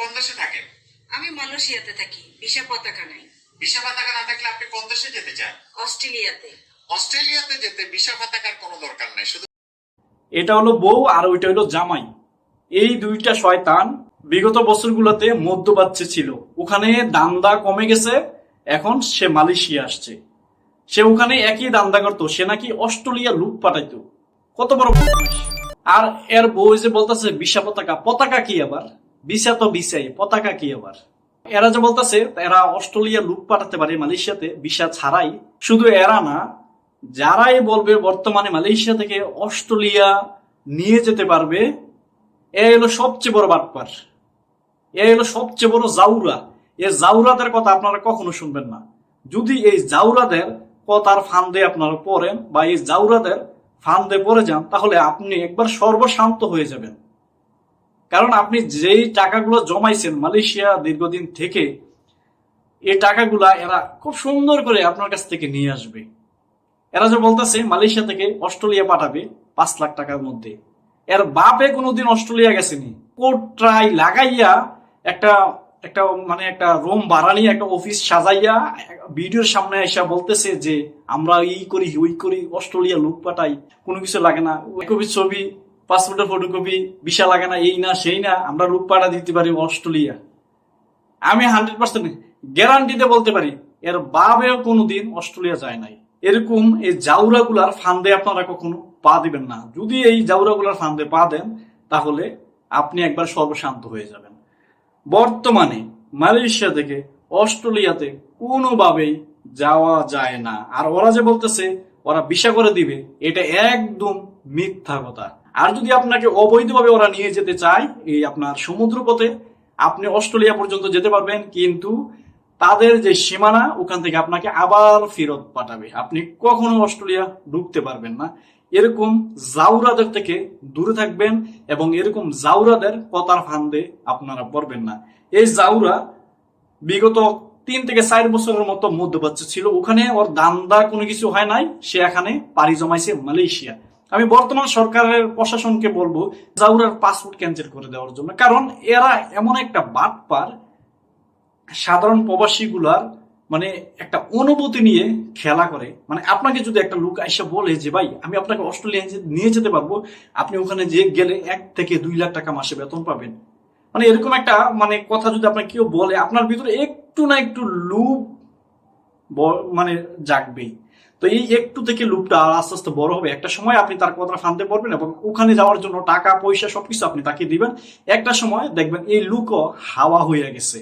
কোন দেশে থাকেন? আমি মালয়েশিয়াতে থাকি ভিসা পতাকা নাই। ভিসা পতাকা না থাকলে আপনি কোন দেশে যেতে চান? অস্ট্রেলিয়াতে। অস্ট্রেলিয়াতে যেতে ভিসা পতাকার কোনো দরকার নেই শুধু এটা হলো বউ আর ওইটা হলো জামাই। এই দুইটা শয়তান বিগত বছরগুলোতে মধ্যপ্রাচ্যে ছিল। ওখানে দান্দা কমে গেছে এখন সে মালয়েশিয়া আসছে। সে ওখানে একই দান্দা করতো সে নাকি অস্ট্রেলিয়া লুট পাঠাইতো। কত বড় আর এর বউ যে বলতেছে বিশা পতাকা পতাকা কি আবার? বিশা তো বিশাই পতাকা কি আবার? এরা যে বলতেছে, এরা অস্ট্রেলিয়া লুট পাঠাতে পারে মালয়েশিয়াতে ভিসা ছাড়াই। শুধু এরা না, যারাই বলবে বর্তমানে মালয়েশিয়া থেকে অস্ট্রেলিয়া নিয়ে যেতে পারবে, এ হলো সবচেয়ে বড় বাটপার। এ হলো সবচেয়ে বড় জাউরা। এ জাউরাদের কথা আপনারা কখনো শুনবেন না। যদি এই জাউরাদের কথার ফান্দে আপনারা পড়েন বা এই জাউরাদের ফান্দে পড়ে যান, তাহলে আপনি একবার সর্বশান্ত হয়ে যাবেন। কারণ আপনি যেই টাকাগুলো জমাইছেন মালয়েশিয়া দীর্ঘদিন থেকে, এই টাকাগুলা এরা খুব সুন্দর করে আপনার কাছ থেকে নিয়ে আসবে। এরা যে বলতেছে, মালয়েশিয়া থেকে অস্ট্রেলিয়া পাঠাবে পাঁচ লাখ টাকার মধ্যে। এর বাপে কোনোদিন অস্ট্রেলিয়া গেছেনি। কোট্রাই লাগাইয়া একটা একটা মানে একটা রুম ভাড়া নিয়ে একটা অফিস সাজাইয়া ভিডিওর সামনে এসে বলতেছে যে, আমরা এই করি, ওই করি, অস্ট্রেলিয়া লোক পাঠাই, কোনো কিছু লাগে না। ছবি পাসপোর্টের ফটোকপি ভিসা লাগে না, এই না, সেই না, আমরা লোক পাঠা দিতে পারি অস্ট্রেলিয়া। আমি হান্ড্রেড পার্সেন্ট গ্যারান্টিতে বলতে পারি, এর বাবেও কোনোদিন অস্ট্রেলিয়া যায় নাই। এরকম এই জাউরাগুলার ফান্দে আপনারা কখনো পা দিবেন না। যদি এই জাউরাগুলার ফান্দে পা দেন, তাহলে আপনি একবার সর্বশান্ত হয়ে যাবেন। বর্তমানে মালয়েশিয়া থেকে অস্ট্রেলিয়াতে কোনোভাবেই যাওয়া যায় না। আর ওরা যে বলতেছে, ওরা ভিসা করে দিবে, এটা একদম মিথ্যা কথা। আর যদি আপনাকে অবৈধভাবে ওরা নিয়ে যেতে চায় এই আপনার সমুদ্র পথে আপনি অস্ট্রেলিয়া পর্যন্ত যেতে পারবেন, কিন্তু তাদের যে সীমানা, ওখান থেকে আপনাকে আবার ফেরত পাঠাবে। আপনি কখনো অস্ট্রেলিয়া ঢুকতে পারবেন না। এরকম জাউরাদের থেকে দূরে থাকবেন এবং এরকম জাউরাদের কথার ফান্দে আপনারা পড়বেন না। এই জাউরা বিগত তিন থেকে চার বছরের মতো মধ্যপ্রাচ্য ছিল। ওখানে ওর দান্দা কোনো কিছু হয় নাই, সে এখানে পাড়ি জমাইছে মালয়েশিয়া। আমি বর্তমান সরকারের প্রশাসনকে বলব জাউরার পাসপোর্ট ক্যান্সেল করে দেওয়ার জন্য। কারণ এরা এমন একটা বাটপার, সাধারণ প্রবাসীগুলার মানে একটা অনুভূতি নিয়ে খেলা করে। মানে আপনাকে যদি একটা লোক আইসা বলে যে, ভাই, আমি আপনাকে অস্ট্রেলিয়া নিয়ে যেতে পারব, আপনি ওখানে যে গেলে এক থেকে দুই লাখ টাকা মাসে বেতন পাবেন। মানে এরকম একটা মানে কথা যদি আপনাকে কেউ বলে, আপনার ভিতরে একটু না একটু ব- মানে জাগবেই। তো এই একটু থেকে লুপটা আস্তে আস্তে বড় হবে। একটা সময় আপনি তার কথা ফানতে পারবেন এবং ওখানে যাওয়ার জন্য টাকা, পয়সা সবকিছু আপনি তাকে দিবেন। একটা সময় দেখবেন এই লুকও হাওয়া হয়ে গেছে।